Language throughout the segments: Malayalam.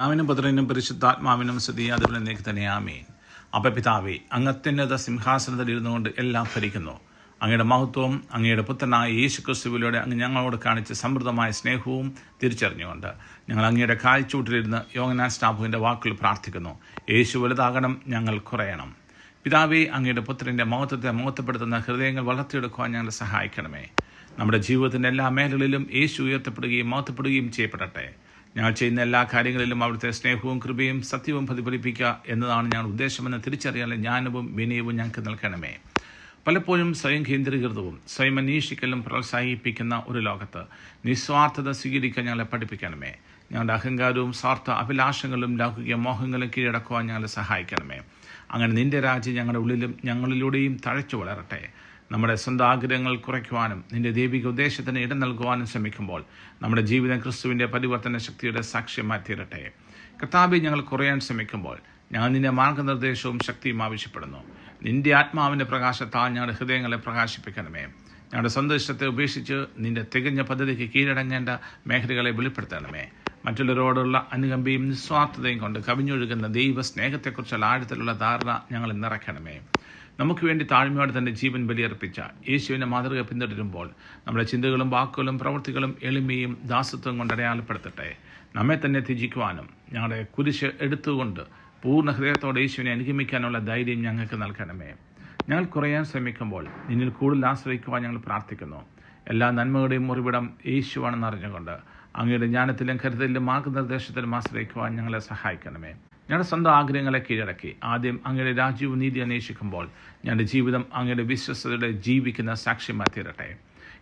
പിതാവിനും പുത്രനും പരിശുദ്ധാത്മാവിനും സ്തുതി. അതുപോലെ നിനക്ക് തന്നെ ആമീൻ. അപ്പ പിതാവേ അങ്ങത്യുന്നത സിംഹാസനത്തിൽ ഇരുന്നുകൊണ്ട് എല്ലാം ഭരിക്കുന്നു. അങ്ങയുടെ മഹത്വവും അങ്ങയുടെ പുത്രനായ യേശു ക്രിസ്തുവിലൂടെ അങ്ങ് ഞങ്ങളോട് കാണിച്ച സമൃദ്ധമായ സ്നേഹവും തിരിച്ചറിഞ്ഞുകൊണ്ട് ഞങ്ങൾ അങ്ങയുടെ കാൽച്ചൂട്ടിലിരുന്ന് യോഗനാൻ സ്റ്റാഫുവിന്റെ വാക്കുകൾ പ്രാർത്ഥിക്കുന്നു. യേശു വലുതാകണം ഞങ്ങൾ കുറയണം. പിതാവേ അങ്ങയുടെ പുത്രന്റെ മഹത്വത്തെ മഹത്വപ്പെടുത്തുന്ന ഹൃദയങ്ങൾ വളർത്തിയെടുക്കുവാൻ ഞങ്ങളെ സഹായിക്കണമേ. നമ്മുടെ ജീവിതത്തിന്റെ എല്ലാ മേഖലകളിലും യേശു ഉയർത്തപ്പെടുകയും മഹത്വപ്പെടുകയും ചെയ്യപ്പെടട്ടെ. ഞങ്ങൾ ചെയ്യുന്ന എല്ലാ കാര്യങ്ങളിലും അവിടുത്തെ സ്നേഹവും കൃപയും സത്യവും പ്രതിഫലിപ്പിക്കുക എന്നതാണ് ഞാൻ ഉദ്ദേശമെന്ന് തിരിച്ചറിയാനുള്ള ജ്ഞാനവും വിനയവും ഞങ്ങൾക്ക് നൽകണമേ. പലപ്പോഴും സ്വയം കേന്ദ്രീകൃതവും സ്വയം അന്വേഷിക്കലും പ്രോത്സാഹിപ്പിക്കുന്ന ഒരു ലോകത്ത് നിസ്വാർത്ഥത സ്വീകരിക്കാൻ ഞങ്ങളെ പഠിപ്പിക്കണമേ. ഞങ്ങളുടെ അഹങ്കാരവും സ്വാർത്ഥ അഭിലാഷങ്ങളും ലൗകിക മോഹങ്ങളും കീഴടക്കുവാൻ ഞങ്ങളെ സഹായിക്കണമേ. അങ്ങനെ നിന്റെ രാജ്യം ഞങ്ങളുടെ ഉള്ളിലും ഞങ്ങളിലൂടെയും തഴച്ചു വളരട്ടെ. നമ്മുടെ സ്വന്തം ആഗ്രഹങ്ങൾ കുറയ്ക്കുവാനും നിന്റെ ദൈവിക ഉദ്ദേശത്തിന് ഇടം നൽകുവാനും ശ്രമിക്കുമ്പോൾ നമ്മുടെ ജീവിതം ക്രിസ്തുവിന്റെ പരിവർത്തന ശക്തിയുടെ സാക്ഷ്യം തീരട്ടെ കർത്താബി ഞങ്ങൾ കുറയാൻ ശ്രമിക്കുമ്പോൾ ഞങ്ങൾ നിന്റെ മാർഗനിർദ്ദേശവും ശക്തിയും ആവശ്യപ്പെടുന്നു. നിന്റെ ആത്മാവിന്റെ പ്രകാശത്താൽ ഞങ്ങളുടെ ഹൃദയങ്ങളെ പ്രകാശിപ്പിക്കണമേ. ഞങ്ങളുടെ സന്ദേശത്തെ ഉപേക്ഷിച്ച് നിന്റെ തികഞ്ഞ പദ്ധതിക്ക് കീഴടങ്ങേണ്ട മേഖലകളെ വെളിപ്പെടുത്തണമേ. മറ്റുള്ളവരോടുള്ള അനുകമ്പയും നിസ്വാർത്ഥതയും കൊണ്ട് കവിഞ്ഞൊഴുകുന്ന ദൈവ സ്നേഹത്തെക്കുറിച്ചുള്ള ആഴത്തിലുള്ള ധാരണ ഞങ്ങൾ നിറയ്ക്കണമേ. നമുക്ക് വേണ്ടി താഴ്മയോടെ തന്റെ ജീവൻ ബലിയർപ്പിച്ച യേശുവിന്റെ മാതൃക പിന്തുടരുമ്പോൾ നമ്മുടെ ചിന്തകളും വാക്കുകളും പ്രവൃത്തികളും എളിമയും ദാസത്വം കൊണ്ട് അടയാളപ്പെടുത്തട്ടെ. നമ്മെ തന്നെ ത്യജിക്കുവാനും ഞങ്ങളുടെ കുരിശ് എടുത്തുകൊണ്ട് പൂർണ ഹൃദയത്തോടെ യേശുവിനെ അനുഗമിക്കാനുള്ള ധൈര്യം ഞങ്ങൾക്ക് നൽകണമേ. ഞങ്ങൾ കുറയാൻ ശ്രമിക്കുമ്പോൾ നിന്നിൽ കൂടുതൽ ആശ്രയിക്കുവാൻ ഞങ്ങൾ പ്രാർത്ഥിക്കുന്നു. എല്ലാ നന്മകളുടെയും ഉറവിടം യേശുവാണെന്ന് അറിഞ്ഞുകൊണ്ട് അങ്ങയുടെ ജ്ഞാനത്തിലും കരുതലിലും മാർഗനിർദ്ദേശത്തിലും ആശ്രയിക്കുവാൻ ഞങ്ങളെ സഹായിക്കണമേ. ഞങ്ങളുടെ സ്വന്തം ആഗ്രഹങ്ങളെ കീഴടക്കി. ആദ്യം അങ്ങയുടെ രാജ്യവും നീതി അന്വേഷിക്കുമ്പോൾ ഞങ്ങളുടെ ജീവിതം അങ്ങയുടെ വിശ്വസ്തയുടെ ജീവിക്കുന്ന സാക്ഷ്യമായി തീരട്ടെ.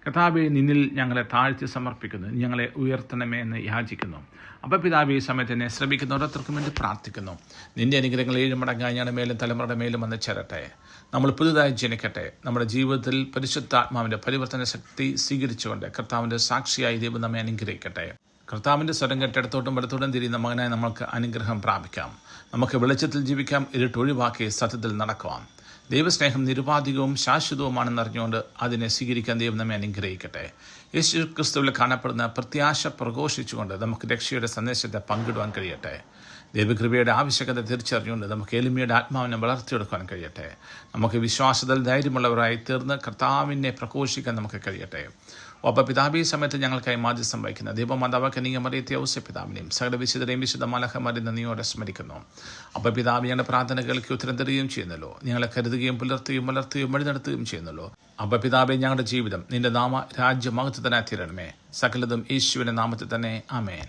കഥാബെ നിന്നിൽ ഞങ്ങളെ താഴ്ത്തി സമർപ്പിക്കുന്നു. ഞങ്ങളെ ഉയർത്തണമേ എന്ന് യാചിക്കുന്നു. അപ്പം പിതാബെ ഈ സമയത്ത് എന്നെ ശ്രമിക്കുന്ന ഓരോരുത്തർക്കും വേണ്ടി പ്രാർത്ഥിക്കുന്നു. നിന്റെ അനുഗ്രഹങ്ങൾ ഏഴ് മടങ്ങായി ഞങ്ങളുടെ മേലും തലമുറയുടെ മേലും വന്ന് ചേരട്ടെ. നമ്മൾ പുതുതായി ജനിക്കട്ടെ. നമ്മുടെ ജീവിതത്തിൽ പരിശുദ്ധാത്മാവിന്റെ പരിവർത്തന ശക്തി സ്വീകരിച്ചുകൊണ്ട് കർത്താവിന്റെ സാക്ഷിയായി ദൈവം നമ്മെ അനുഗ്രഹിക്കട്ടെ. കർത്താവിന്റെ സ്വരം കെട്ടിടത്തോട്ടും വലത്തോട്ടും തിരിയുന്ന മകനായി നമ്മൾക്ക് അനുഗ്രഹം പ്രാപിക്കാം. നമുക്ക് വെളിച്ചത്തിൽ ജീവിക്കാം ഇരുട്ടൊഴിവാക്കി സത്യത്തിൽ നടക്കുവാം. ദൈവസ്നേഹം നിരുപാധികവും ശാശ്വതവുമാണെന്ന് അറിഞ്ഞുകൊണ്ട് അതിനെ സ്വീകരിക്കാൻ ദൈവം നമ്മെ അനുഗ്രഹിക്കട്ടെ. യേശു ക്രിസ്തുവിൽ കാണപ്പെടുന്ന പ്രത്യാശ പ്രഘോഷിച്ചുകൊണ്ട് നമുക്ക് രക്ഷയുടെ സന്ദേശത്തെ പങ്കിടുവാൻ കഴിയട്ടെ. ദൈവകൃപയുടെ ആവശ്യകത തിരിച്ചറിഞ്ഞുകൊണ്ട് നമുക്ക് എളിമയുടെ ആത്മാവിനെ വളർത്തിയെടുക്കാൻ കഴിയട്ടെ. നമുക്ക് വിശ്വാസത്തിൽ ധൈര്യമുള്ളവരായി തീർന്ന് കർത്താവിനെ പ്രഘോഷിക്കാൻ നമുക്ക് കഴിയട്ടെ. ഒപ്പ പിതാബി സമയത്ത് ഞങ്ങൾക്കായി മാധ്യം സംഭവിക്കുന്ന ദീപമാതാവ് നീ മറിയത്തെ ഔസ്യ പിതാവിനെയും സകല വിശുദ്ധരെയും വിശുദ്ധ മലഹമാരി നന്ദിയോടെ സ്മരിക്കുന്നു. അപ്പ പിതാവ് ഞങ്ങളുടെ പ്രാർത്ഥനകൾക്ക് ഉത്തരം തരികയും ചെയ്യുന്നല്ലോ. ഞങ്ങളെ കരുതുകയും പുലർത്തുകയും വളർത്തുകയും വഴി നടത്തുകയും ചെയ്യുന്നല്ലോ അപ്പ പിതാവേ ഞങ്ങളുടെ ജീവിതം നിന്റെ നാമ രാജ്യമഹത്വത്തിനായി തീരണമേ സകലതും ഈശുവിന്റെ നാമത്തിൽ തന്നെ. ആമേൻ.